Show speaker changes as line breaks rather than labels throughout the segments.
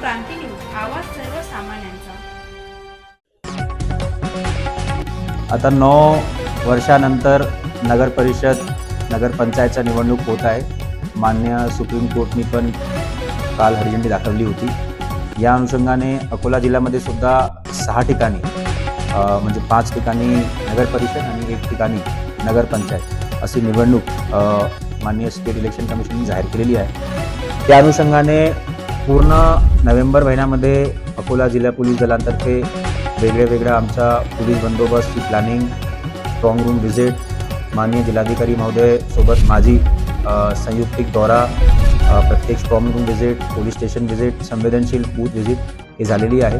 क्रांती news आवाज सर्वसामान्यांचा.
आता नऊ वर्षानंतर नगर परिषद नगरपंचायतच्या निवडणूक होत आहे. मान्य सुप्रीम कोर्टनी पण काल हरिझंडी दाखवली होती. या अनुषंगाने अकोला जिल्ह्यामध्ये सुद्धा सहा ठिकाणी म्हणजे पाच ठिकाणी नगर परिषद आणि एक ठिकाणी नगरपंचायत अशी निवडणूक माननीय स्टेट इलेक्शन कमिशनने जाहीर केलेली आहे. त्या अनुषंगाने पूर्ण नोव्हेंबर महिन्यामध्ये अकोला जिल्हा पोलीस दलांतर्फे वेगळ्या वेगळ्या आमच्या पोलीस बंदोबस्तची प्लॅनिंग स्ट्रॉंग रूम व्हिजिट माननीय जिल्हाधिकारी महोदय सोबत माझी संयुक्तिक दौरा प्रत्येक strong room visit police station visit संवेदनशील बूथ व्हिजिट ही झालेली आहे.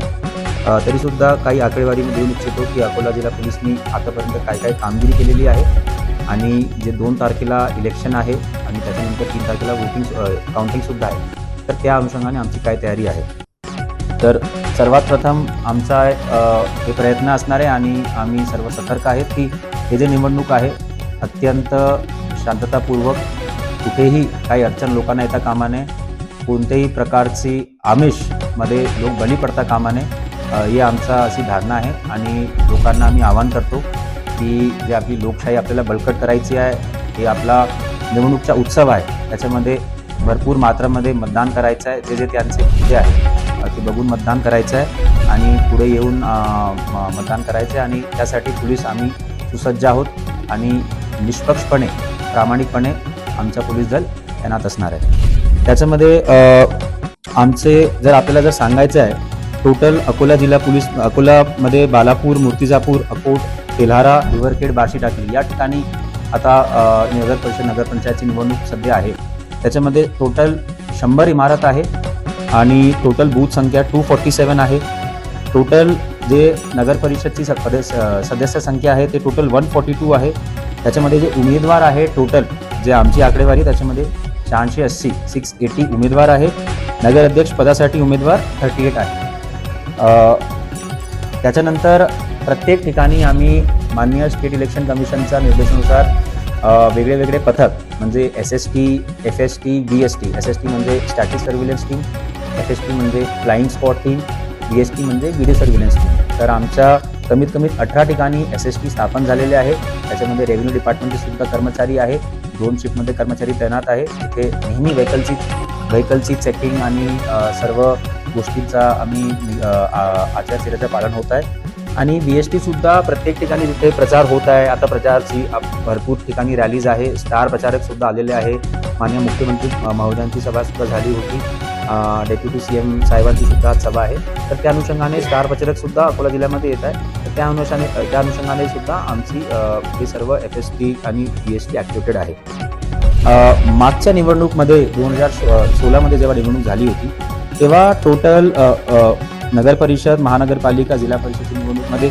तरीसुद्धा काही आकडेवारी मी देऊ इच्छितो की अकोला जिल्हा पोलिसनी आतापर्यंत काय काय कामगिरी केलेली आहे आणि जे दोन तारखेला इलेक्शन आहे आणि त्याच्यानंतर तीन तारखेला वोटिंग काउंटिंगसुद्धा आहे. तर त्या अनुषंगाने आमची काय तयारी आहे. तर सर्वात प्रथम आमचा हे प्रयत्न असणार आहे आणि आम्ही सर्व सतर्क आहेत की हे जे निवडणूक आहे अत्यंत शांततापूर्वक कुठेही काही अडचण लोकांना येता कामा नये. कोणत्याही प्रकारची आमिषमध्ये लोक बली पडता कामा नये. ही आमचा अशी धारणा आहे आणि लोकांना आम्ही आवाहन करतो की जे आपली लोकशाही आपल्याला बळकट करायची आहे हे आपला निवडणूकचा उत्सव आहे. त्याच्यामध्ये भरपूर मात्रामध्ये मतदान करायचं आहे जे जे त्यांचे मुद्दे आहे ते बघून मतदान करायचं आहे आणि पुढे येऊन म- मतदान करायचं आहे आणि त्यासाठी पोलीस आम्ही सुसज्ज आहोत आणि निष्पक्षपणे प्रामाणिकपणे आमचा पोलीस दल तैनात असणार आहे. त्याच्यामध्ये आमचे जर आपल्याला जर सांगायचं आहे टोटल अकोला जिल्हा पोलीस अकोलामध्ये बालापूर मूर्तिजापूर अकोट तेल्हारा हिवरखेड बार्शी टाकली. या ठिकाणी आता नगर परिषद नगरपंचायतची निवडणूक सध्या आहे. त्याच्यामध्ये टोटल शंभर इमारत आहे आणि टोटल बूथ संख्या टू फॉर्टी सेवन आहे. टोटल जे नगर परिषदची स- सदस्य संख्या आहे ते टोटल वन फॉर्टी टू आहे. त्याच्यामध्ये जे उमेदवार आहे टोटल जे आमची आकडेवारी त्याच्यामध्ये शहाऐंशी अस्सी सिक्स एटी उमेदवार आहे. नगर अध्यक्ष पदासाठी उमेदवार थर्टी एट आहे त्याच्यानंतर प्रत्येक ठिकाणी आम्ही माननीय स्टेट इलेक्शन कमिशनच्या निर्देशानुसार वेगळे वेगळे पथक म्हणजे S S T F S T B S T S S T म्हणजे static surveillance team F S T म्हणजे flying spot team B S T म्हणजे व्हिडिओ सर्व्हिलन्स टीम तर आमच्या कमीत कमी अठरा ठिकाणी एस एस टी स्थापन झालेले आहे. त्याच्यामध्ये रेव्हेन्यू डिपार्टमेंटचे सुद्धा कर्मचारी आहे. दोन शिफ्टमध्ये कर्मचारी तैनात आहे. तिथे नेहमी व्हेकलची व्हेकलची चेकिंग आणि सर्व गोष्टींचा आम्ही अ, आचारसंहितेचं पालन होत आहे. आणि बी एस टी सुद्धा प्रत्येक ठिकाणी जिथे प्रचार होत आहे आता प्रचारची भरपूर ठिकाणी रॅलीज आहे. स्टार प्रचारकसुद्धा आलेले आहे. माननीय मुख्यमंत्री महोदयांची सभासुद्धा झाली होती. डेप्युटी सी एम साहेबांची सुद्धा आज सभा आहे. तर त्या अनुषंगाने स्टार प्रचारकसुद्धा अकोला जिल्ह्यामध्ये येत आहे. तर त्या अनुषंगाने त्या अनुषंगाने सुद्धा आमची हे सर्व एफ एस टी आणि बी एस टी ॲक्टिवेटेड आहे. मागच्या निवडणूकमध्ये दोन हजार सोळामध्ये जेव्हा निवडणूक झाली होती तेव्हा टोटल नगर परिषद महानगरपालिका जिल्हा परिषद मध्ये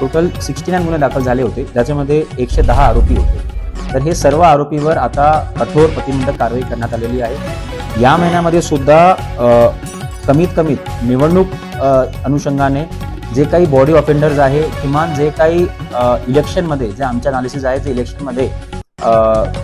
टोटल सिक्स्टी नाईन गुन्हे दाखल झाले होते. ज्याच्यामध्ये एकशे दहा आरोपी होते. तर हे सर्व आरोपीवर आता कठोर प्रतिबंधक कारवाई करण्यात आलेली आहे. या महिन्यामध्ये सुद्धा कमीत कमीत निवडणूक अनुषंगाने जे काही बॉडी ऑफेंडर्स आहे किमान जे काही इलेक्शनमध्ये जे आमच्या अनालिसिस आहे ते इलेक्शनमध्ये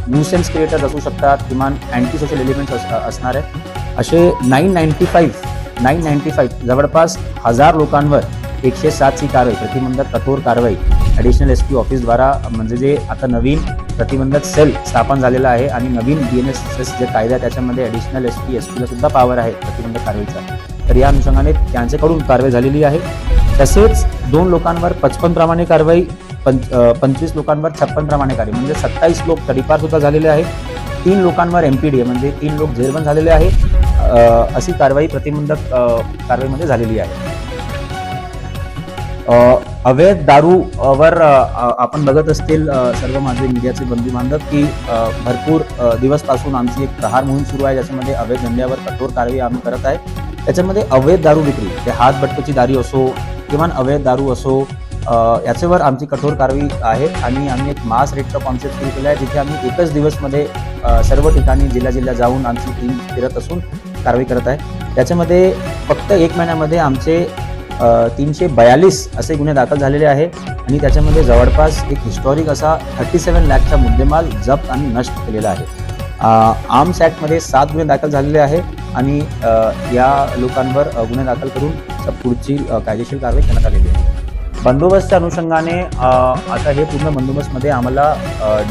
न्यूसेन्स क्रिएटर्स असू शकतात किमान अँटी सोशल एलिमेंट्स असणार आहे असे nine ninety five nine ninety five जवळपास हजार लोकांवर एकशे सातची कारवाई प्रतिबंधक कठोर कारवाई ॲडिशनल एस पी ऑफिसद्वारा म्हणजे जे आता नवीन प्रतिबंधक सेल स्थापन झालेला आहे आणि नवीन डी एन एस एस जे कायदा त्याच्यामध्ये ॲडिशनल एस पी एस पीला सुद्धा पॉवर आहे प्रतिबंधक कारवाईचा. तर या अनुषंगाने त्यांच्याकडून कारवाई झालेली आहे. तसेच दोन लोकांवर पचपन प्रमाणे कारवाई पंच पंचवीस लोकांवर छप्पन प्रमाणे कारवाई म्हणजे सत्तावीस लोक तडीपार सुद्धा झालेले आहे तीन लोकांवर एम पी डी म्हणजे तीन लोक जेरबंद झालेले आहे. अशी कारवाई प्रतिबंधक कारवाईमध्ये झालेली आहे. अवैध दारूवर वर आपण बघत असतील सर्व माझे मीडियाचे बंधू बांधव की भरपूर दिवसपासून आमची एक प्रहार मोहीम सुरू आहे ज्याच्यामध्ये अवैध धंद्यावर कठोर कारवाई आम्ही करत आहे. त्याच्यामध्ये अवैध दारू विक्री ते हात दारी असो किमान अवैध दारू असो याच्यावर आमची कठोर कारवाई आहे आणि आम्ही एक मास रेटचा कॉन्सेप्ट सुरू केला आहे जिथे आम्ही एकच दिवसमध्ये सर्व ठिकाणी जिल्हा जिल्हा जाऊन आमची टीम फिरत असून कारवाई करत आहे. त्याच्यामध्ये फक्त एक महिन्यामध्ये आमचे तीनशे बयालीस असे गुन्हे दाखल झालेले आहे आणि त्याच्यामध्ये जवळपास एक हिस्टॉरिक असा थर्टी सेवन लॅकचा मुद्देमाल जप्त आणि नष्ट केलेला आहे. आर्म्स ॲक्टमध्ये सात गुन्हे दाखल झालेले आहे आणि या लोकांवर गुन्हे दाखल करून पुढची कायदेशीर कारवाई करण्यात आलेली आहे. बंदोबस्तच्या अनुषंगाने आता हे पूर्ण बंदोबस्तमध्ये आम्हाला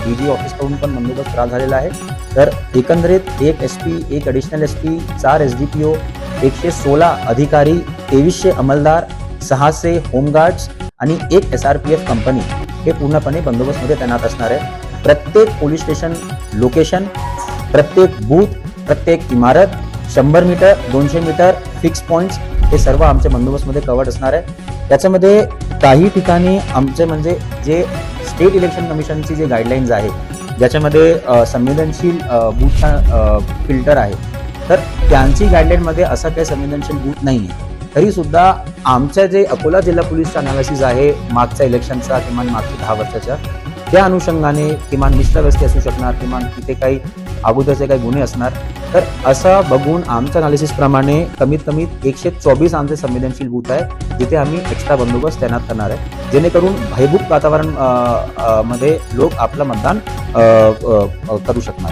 डी जी ऑफिसकडून पण बंदोबस्त त्रास झालेला आहे. तर एकंदरीत एक एस पी एक ॲडिशनल एस पी चार एस डी पी ओ एकशे सोळा अधिकारी तेवीसशे अंमलदार सहाशे होमगार्ड्स आणि एक S R P F company हे पूर्णपणे बंदोबस्तमध्ये तैनात असणार आहे प्रत्येक पोलीस स्टेशन लोकेशन प्रत्येक बूथ प्रत्येक इमारत शंभर मीटर दोनशे मीटर फिक्स पॉईंट्स हे सर्व आमच्या बंदोबस्तमध्ये कवर्ड असणार आहे त्याच्यामध्ये काही ठिकाणी आमचे म्हणजे जे स्टेट इलेक्शन कमिशनची जे गाईडलाईन्स आहे ज्याच्यामध्ये संवेदनशील बूथचा फिल्टर आहे तर त्यांची गाईडलाईनमध्ये असं काही संवेदनशील बूथ नाही आहे तरी सुद्धा आमच्या जे अकोला जिल्हा पोलीसचा अनालिसिस आहे मागच्या इलेक्शनचा किमान मागच्या दहा वर्षाच्या त्या अनुषंगाने किमान मिश्रवस्ती असू शकणार किमान तिथे काही अगोदरचे काही गुन्हे असणार. तर असं बघून आमच्या अनालिसिसप्रमाणे कमीत कमी एकशे चोवीस आमचे संवेदनशील बूथ आहे जिथे आम्ही एक्स्ट्रा बंदोबस्त तैनात करणार आहे. जेणेकरून भयभूत वातावरणमध्ये लोक आपलं मतदान करू शकणार.